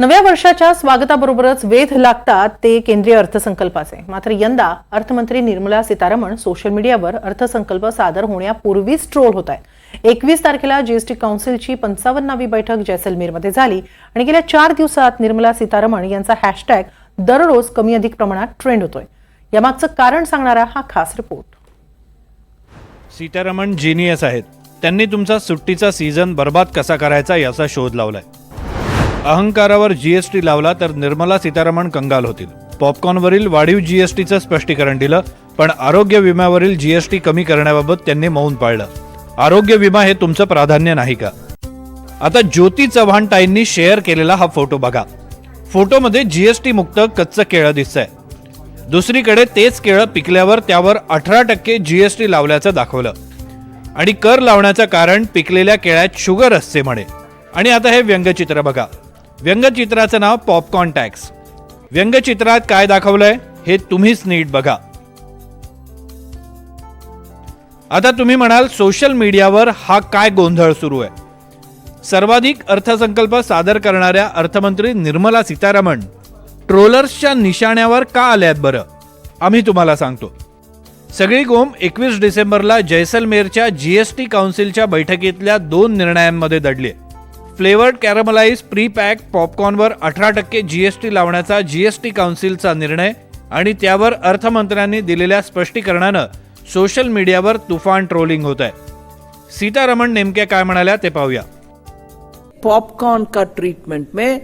नव्या वर्षाच्या स्वागताबरोबरच वेध लागतात ते केंद्रीय अर्थसंकल्पाचे. मात्र यंदा अर्थमंत्री निर्मला सीतारामन सोशल मीडियावर अर्थसंकल्प सादर होण्यापूर्वीच ट्रोल होत आहेत. एकवीस तारखेला जीएसटी काउन्सिलची पंचावन्नावी बैठक जैसलमेरमध्ये झाली आणि गेल्या चार दिवसात निर्मला सीतारामन यांचा हॅशटॅग दररोज कमी अधिक प्रमाणात ट्रेंड होतोय. यामागचं कारण सांगणारा हा खास रिपोर्ट. सीतारमण जिनियस आहेत. त्यांनी तुमचा सुट्टीचा सीझन बर्बाद कसा करायचा याचा शोध लावलाय. अहंकारावर जीएसटी लावला तर निर्मला सीतारामन कंगाल होतील. पॉपकॉर्नवरील वाढीव जीएसटीचं स्पष्टीकरण दिलं पण आरोग्य विम्यावरील जीएसटी कमी करण्याबाबत त्यांनी मौन पाळलं. आरोग्य विमा हे तुमचं प्राधान्य नाही का? आता ज्योती चव्हाण ताईंनी शेअर केलेला हा फोटो बघा. फोटोमध्ये जीएसटी मुक्त कच्चं केळं दिसतंय. दुसरीकडे तेच केळं पिकल्यावर त्यावर अठरा टक्के जीएसटी लावल्याचं दाखवलं. आणि कर लावण्याचं कारण पिकलेल्या केळ्यात शुगर असते म्हणे. आणि आता हे व्यंगचित्र बघा. व्यंगचित्राचं नाव पॉपकॉर्न टॅक्स. व्यंगचित्रात काय दाखवलंय हे तुम्हीच नीट बघा. आता तुम्ही म्हणाल सोशल मीडियावर हा काय गोंधळ सुरू आहे. सर्वाधिक अर्थसंकल्प सादर करणाऱ्या अर्थमंत्री निर्मला सीतारामन ट्रोलर्सच्या निशाण्यावर का आल्यात बरं? आम्ही तुम्हाला सांगतो. सगळी गोम एकवीस डिसेंबरला जैसलमेरच्या जीएसटी काउन्सिलच्या बैठकीतल्या दोन निर्णयांमध्ये दडली फ्लेवर्ड कॅरमलाइज प्री पॅक पॉपकॉर्नवर अठरा टक्के जीएसटी लावण्याचा जीएसटी काउन्सिलचा निर्णय आणि त्यावर अर्थमंत्र्यांनी दिलेल्या स्पष्टीकरणानं सोशल मीडियावर तुफान ट्रोलिंग होत आहे सीतारमण नेमक्या काय म्हणाल्या ते पाहूया. पॉपकॉर्न का ट्रीटमेंट में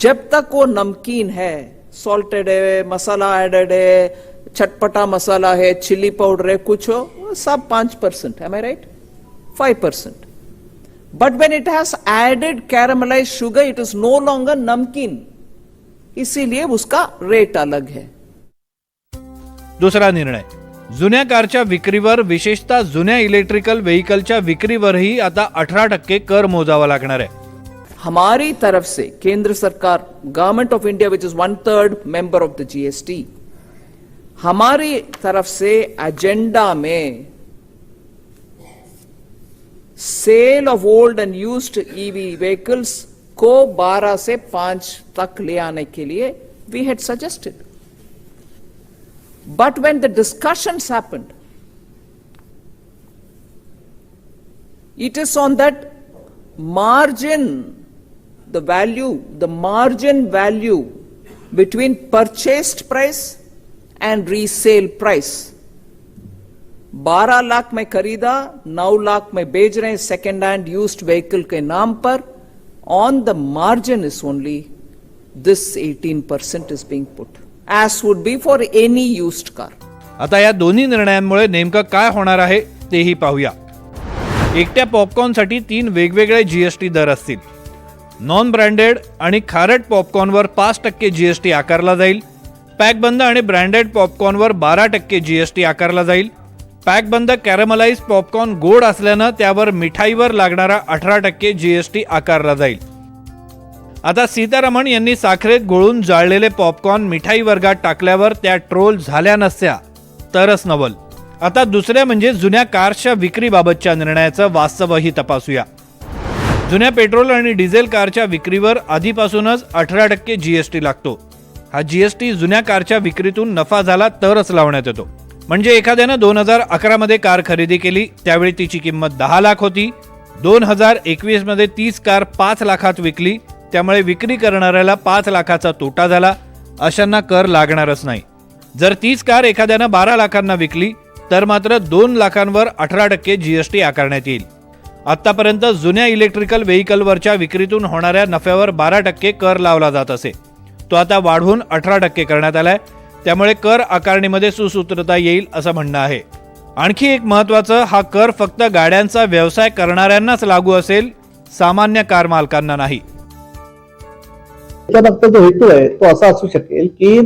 जब तक वो नमकीन है सॉल्टेड है मसाला एडेड है चटपटा मसाला है चिल्ली पाउडर है कुछ हो सब पांच परसेंट है right five percent but when it has added caramelised sugar it is no longer नमकीन इसीलिए उसका रेट अलग है। दुसरा निर्णय। जुन्या कारच्या विक्रीवर विशेषतः जुन्या इलेक्ट्रिकल व्हेकलच्या विक्रीवरही आता अठरा टक्के कर मोजावा लागणार आहे. हमारी तरफ से केंद्र सरकार government of India which is one third member of the GST हमारी तरफ से एजेंडा में sale of old and used EV vehicles को 12 से 5 तक ले आने के लिए we had suggested but when the discussions happened it is on that margin the value the margin value between purchased price and resale price 12 lakh में खरीदा 9 लाख में बेच रहे हैं सेकेंड हैंड यूज्ड व्हीकल के नाम पर on the margin is only this 18 percent is being put as would be for any used car आता या दोन्ही निर्णयांमुळे नेमकं काय होणार आहे तेही पाहूया. एकट्या पॉपकॉर्नसाठी तीन वेगवेगळे जीएसटी दर असतील. नॉन ब्रँडेड आणि खारट पॉपकॉर्नवर पाच टक्के जीएसटी आकारला जाईल. पॅकबंद आणि ब्रँडेड पॉपकॉर्नवर बारा टक्के जीएसटी आकारला जाईल. पॅकबंद कॅरमलाइज पॉपकॉर्न गोड असल्यानं त्यावर मिठाईवर लागणारा अठरा टक्के जीएसटी आकारला जाईल. आता सीतारमण यांनी साखरेत गोळून जाळलेले पॉपकॉर्न मिठाई वर्गात टाकल्यावर त्या ट्रोल झाल्या नसत्या तरच नवल. आता दुसऱ्या म्हणजे जुन्या कारच्या विक्रीबाबतच्या निर्णयाचं वास्तवही तपासूया. जुन्या पेट्रोल आणि डिझेल कारच्या विक्रीवर आधीपासूनच अठरा टक्के जीएसटी लागतो. हा जीएसटी जुन्या कारच्या विक्रीतून नफा झाला तरच लावण्यात येतो. म्हणजे एखाद्यानं दोन हजार अकरामध्ये कार खरेदी केली त्यावेळी तिची किंमत दहा लाख होती. दोन हजार एकवीसमध्ये तीच कार पाच लाखात विकली त्यामुळे विक्री करणाऱ्याला पाच लाखाचा तोटा झाला. अशांना कर लागणारच नाही. जर तीच कार एखाद्यानं बारा लाखांना विकली तर मात्र दोन लाखांवर अठरा टक्के जीएसटी आकारण्यात येईल. आत्तापर्यंत जुन्या इलेक्ट्रिकल व्हेकलवरच्या विक्रीतून होणाऱ्या नफ्यावर बारा टक्के कर लावला जात असे. तो आता वाढवून अठरा टक्के करण्यात आलाय. त्यामुळे कर आकारणीमध्ये सुसूत्रता येईल असं म्हणणं आहे. आणखी एक महत्वाचं हा कर फक्त गाड्यांचा व्यवसाय करणाऱ्यांनाच लागू असेल सामान्य कार मालकांना नाही. त्याच्या जो हेतू आहे तो असा असू शकेल की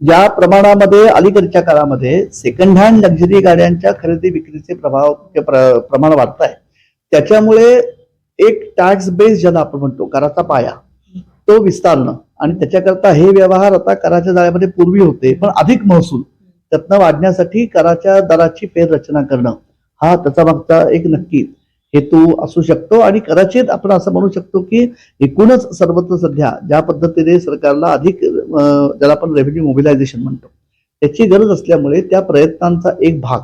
ज्या प्रमाणामध्ये अलीकडच्या काळामध्ये सेकंड हँड लक्झरी गाड्यांच्या खरेदी विक्रीचे प्रभाव प्र- प्रमाण वाढत आहे. त्याच्यामुळे एक टॅक्स बेस ज्याला आपण म्हणतो कराचा पाया तो विस्तारणं. आणि त्याच्याकरता हे व्यवहार आता कराच्या जाळ्यामध्ये पूर्वी होते पण अधिक महसूल. त्यातनं वाढण्यासाठी कराच्या दराची फेररचना करणं हा त्याचा मागचा एक नक्की हेतू असू शकतो. आणि कदाचित आपण असं म्हणू शकतो की एकूणच सर्वत्र सध्या ज्या पद्धतीने सरकारला अधिक ज्याला आपण रेव्हेन्यू मोबिलायझेशन म्हणतो त्याची गरज असल्यामुळे त्या प्रयत्नांचा एक भाग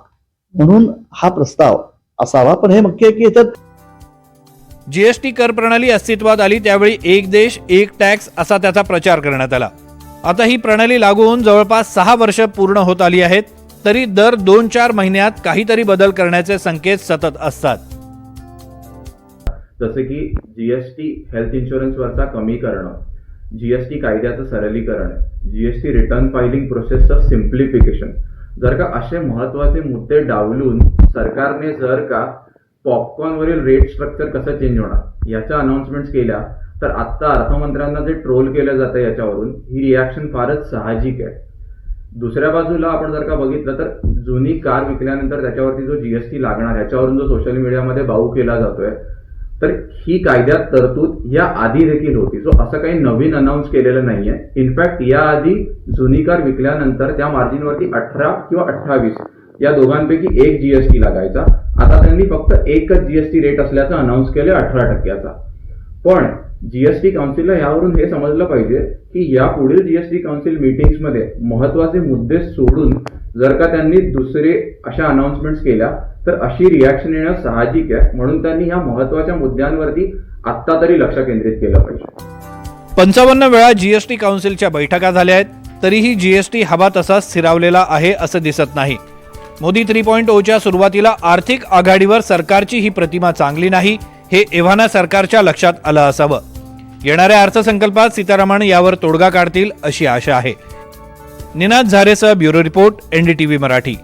म्हणून हा प्रस्ताव असावा. पण हे मुख्य आहे की याच्यात जीएसटी कर प्रणाली अस्तित्वात आली त्यावेळी एक देश एक टॅक्स असा त्याचा प्रचार करण्यात आला. आता ही प्रणाली लागू होऊन जवळपास सहा वर्ष पूर्ण होत आली आहेत तरी दर दोन चार महिन्यात काहीतरी बदल करण्याचे संकेत सतत असतात. जसे की जीएसटी हेल्थ इन्शुरन्सवरचा कमी करणं जीएसटी कायद्याचं सरलीकरण जीएसटी रिटर्न फायलिंग प्रोसेसचं सिम्प्लिफिकेशन जर का असे महत्त्वाचे मुद्दे डावलून सरकारने जर का पॉपकॉर्नवरील रेट स्ट्रक्चर कसं चेंज होणार? याच्या अनाउन्समेंट्स केल्या तर आत्ता अर्थमंत्र्यांना जे ट्रोल केलं जातं याच्यावरून ही रिॲक्शन फारच साहजिक आहे. दुसऱ्या बाजूला आपण जर का बघितलं तर जुनी कार विकल्यानंतर त्याच्यावरती जो जीएसटी लागणार याच्यावरून जो सोशल मीडियामध्ये बाऊ केला जातोय तर ही कायद्यात तरतूद या आधी देखील होती. सो असं काही नवीन अनाऊन्स केलेलं नाहीये. इनफॅक्ट याआधी जुनी कार विकल्यानंतर त्या मार्जिनवरती अठरा किंवा अठ्ठावीस या दोघांपैकी एक जीएसटी लागायचा. त्यांनी फक्त एकच जीएसटी रेट असल्याचं अनाऊन्स केलं अठरा टक्क्याचा. पण जीएसटी काउन्सिलला यावरून हे समजलं पाहिजे की या पुढील जीएसटी काउन्सिल मीटिंग्समध्ये महत्त्वाचे मुद्दे सोडून जर का त्यांनी दुसरे अशा अनाउन्समेंट्स केल्या तर अशी रिॲक्शन येणं साहजिक आहे. म्हणून त्यांनी ह्या महत्त्वाच्या मुद्द्यांवरती आत्ता तरी लक्ष केंद्रित केलं पाहिजे. पंचावन्न वेळा जीएसटी काउन्सिलच्या बैठका झाल्या आहेत तरीही जीएसटी हवा तसा स्थिरावलेला आहे असं दिसत नाही. मोदी थ्री पॉईंट ओच्या सुरुवातीला आर्थिक आघाडीवर सरकारची ही प्रतिमा चांगली नाही हे एव्हाना सरकारच्या लक्षात आलं असावं. येणाऱ्या अर्थसंकल्पात सीतारामन यावर तोडगा काढतील अशी आशा आहे. निनाद झारेसह ब्युरो रिपोर्ट एनडीटीव्ही मराठी.